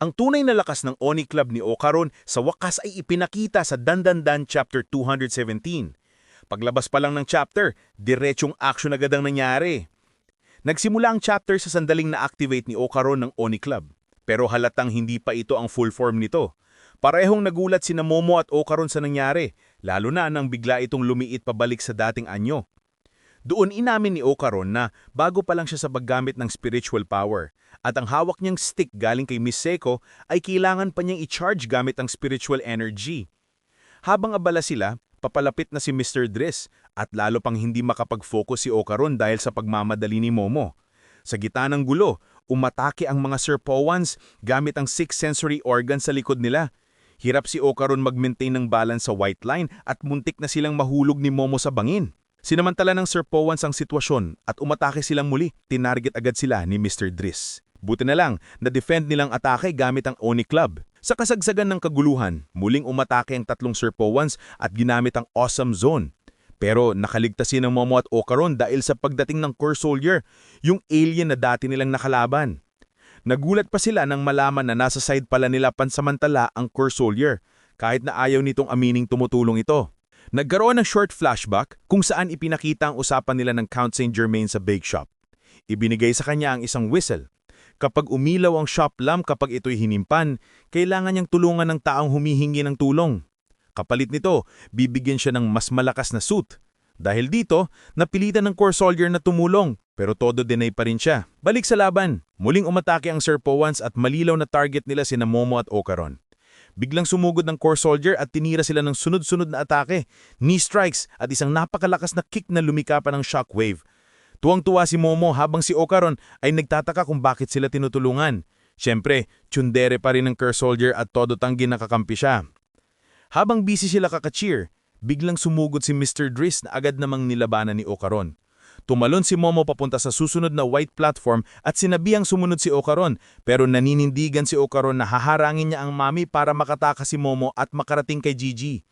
Ang tunay na lakas ng Oni Club ni Okaron sa wakas ay ipinakita sa Dandandan Chapter 217. Paglabas pa lang ng chapter, diretsong action agad ang nangyari. Nagsimula ang chapter sa sandaling na-activate ni Okaron ng Oni Club. Pero halatang hindi pa ito ang full form nito. Parehong nagulat sina Momo at Okaron sa nangyari, lalo na nang bigla itong lumiit pabalik sa dating anyo. Doon inamin ni Okaron na bago pa lang siya sa paggamit ng spiritual power at ang hawak niyang stick galing kay Miss Seiko ay kailangan pa niyang i-charge gamit ang spiritual energy. Habang abala sila, papalapit na si Mr. Driss at lalo pang hindi makapag-focus si Okaron dahil sa pagmamadali ni Momo. Sa gitna ng gulo, umatake ang mga Serpowans gamit ang six sensory organs sa likod nila. Hirap si Okaron mag-maintain ng balance sa white line at muntik na silang mahulog ni Momo sa bangin. Sinamantala ng Sir Powans ang sitwasyon at umatake silang muli. Tinarget agad sila ni Mr. Driss. Buti na lang, na-defend nilang atake gamit ang Oni Club. Sa kasagsagan ng kaguluhan, muling umatake ang tatlong Sir Powans at ginamit ang Awesome Zone. Pero nakaligtasin ng Momo at Okaron dahil sa pagdating ng Core Soldier, yung alien na dati nilang nakalaban. Nagulat pa sila nang malaman na nasa side pala nila pansamantala ang Core Soldier, kahit na ayaw nitong amining tumutulong ito. Nagkaroon ng short flashback kung saan ipinakita ang usapan nila ng Count St. Germain sa bake shop. Ibinigay sa kanya ang isang whistle. Kapag umilaw ang shop lamp kapag ito'y hinimpan, kailangan niyang tulungan ng taong humihingi ng tulong. Kapalit nito, bibigyan siya ng mas malakas na suit. Dahil dito, napilitan ng core soldier na tumulong, pero todo deny pa rin siya. Balik sa laban, muling umatake ang Sir Powans at malilaw na target nila sina Momo at Okaron. Biglang sumugod ng core soldier at tinira sila ng sunod-sunod na atake, knee strikes at isang napakalakas na kick na lumikapan ng shockwave. Tuwang-tuwa si Momo habang si Okaron ay nagtataka kung bakit sila tinutulungan. Siyempre, tsundere pa rin ng core soldier at todo tanggi nakakampi siya. Habang busy sila kaka-cheer, biglang sumugod si Mr. Driss na agad namang nilabanan ni Okaron. Tumalon si Momo papunta sa susunod na white platform at sinabihang sumunod si Okaron pero naninindigan si Okaron na haharangin niya ang mami para makatakas si Momo at makarating kay Gigi.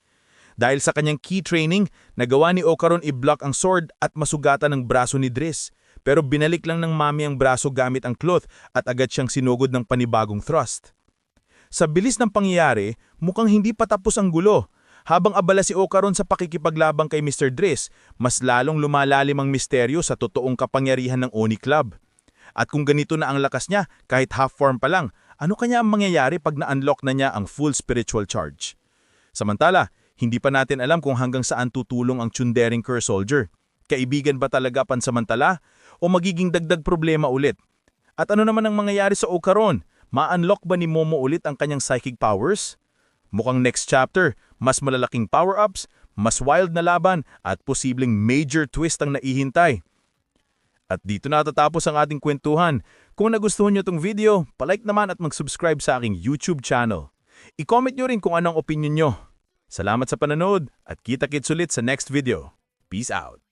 Dahil sa kanyang key training, nagawa ni Okaron i-block ang sword at masugatan ng braso ni Driss. Pero binalik lang ng mami ang braso gamit ang cloth at agad siyang sinugod ng panibagong thrust. Sa bilis ng pangyayari, mukhang hindi pa tapos ang gulo. Habang abala si Okaron sa pakikipaglabang kay Mr. Driss, mas lalong lumalalim ang misteryo sa totoong kapangyarihan ng Oni Club. At kung ganito na ang lakas niya, kahit half form pa lang, ano kanya ang mangyayari pag na-unlock na niya ang full spiritual charge? Samantala, hindi pa natin alam kung hanggang saan tutulong ang Chundering Cur Soldier. Kaibigan ba talaga pansamantala o magiging dagdag problema ulit? At ano naman ang mangyayari sa Okaron? Ma-unlock ba ni Momo ulit ang kanyang psychic powers? Mukhang next chapter, mas malalaking power-ups, mas wild na laban at posibleng major twist ang naihintay. At dito natatapos ang ating kwentuhan. Kung nagustuhan nyo itong video, palike naman at mag-subscribe sa aking YouTube channel. I-comment nyo rin kung anong opinion nyo. Salamat sa pananood at kita-kits ulit sa next video. Peace out!